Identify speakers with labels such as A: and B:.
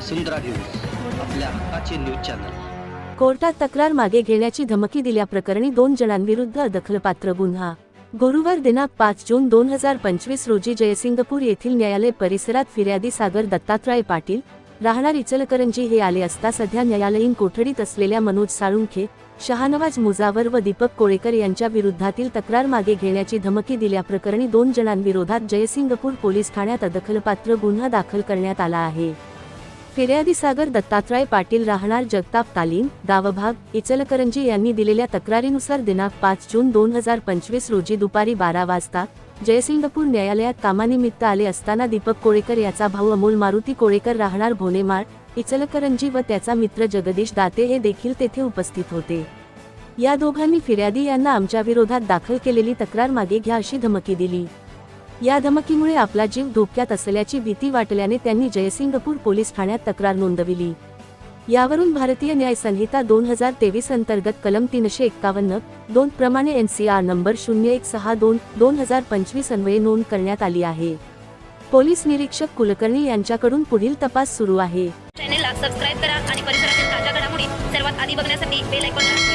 A: वसुंधरा news आपल्या हक्काचे news channel.
B: कोर्टात तक्रार मागे घेण्याची धमकी दिल्याप्रकरणी दोन जणांविरुद्ध दखलपात्र गुन्हा. गुरुवार दिनांक पाच जून दोन हजार पंचवीस रोजी जयसिंगपूर येथील न्यायालय परिसरात फिर्यादी सागर दत्तात्रय पाटील राहणार इचलकरंजी हे आले असता सध्या न्यायालयीन कोठडीत असलेल्या मनोज साळुंखे शहानवाज मुजावर व दीपक कोळेकर यांच्या विरुद्धातील तक्रार मागे घेण्याची धमकी दिल्याप्रकरणी दोन जणांविरोधात जयसिंगपूर पोलीस ठाण्यात दखलपात्र गुन्हा दाखल करण्यात आला आहे. फिर्यादीसागर दत्तात्राय दत्तात्रय पाटील राहणार जगताप तालीम गावभाग इचलकरंजी यांनी दिलेल्या तक्रारीनुसार दिनांक पाच जून दोन हजार पंचवीस रोजी दुपारी बारा वाजता जयसिंगपूर न्यायालयात कामानिमित्त आले असताना दीपक कोळेकर याचा भाऊ अमोल मारुती कोळेकर राहणार भोनेमाळ इचलकरंजी व त्याचा मित्र जगदीश दाते हे देखील तेथे उपस्थित होते. या दोघांनी फिर्यादी यांना आमच्या विरोधात दाखल केलेली तक्रार मागे घ्या अशी धमकी दिली. या धमकीमुळे आपला जीव धोक्यात असल्याची भीती वाटल्याने त्यांनी जयसिंगपूर पोलीस ठाण्यात तक्रार नोंदविली. यावरून भारतीय न्याय संहिता दोन हजार तेवीस अंतर्गत कलम तीनशे एक्कावन्न दोन प्रमाणे एनसीआर नंबर शून्य एक सहा दोन दोन हजार पंचवीस अन्वये नोंद करण्यात आली आहे. पोलीस निरीक्षक कुलकर्णी यांच्याकडून पुढील तपास सुरू आहे.
C: चॅनेलला सबस्क्राईब करा आणि परिसरातील ताज्या घडामोडी सर्वात आधी बघण्यासाठी बेल आयकॉन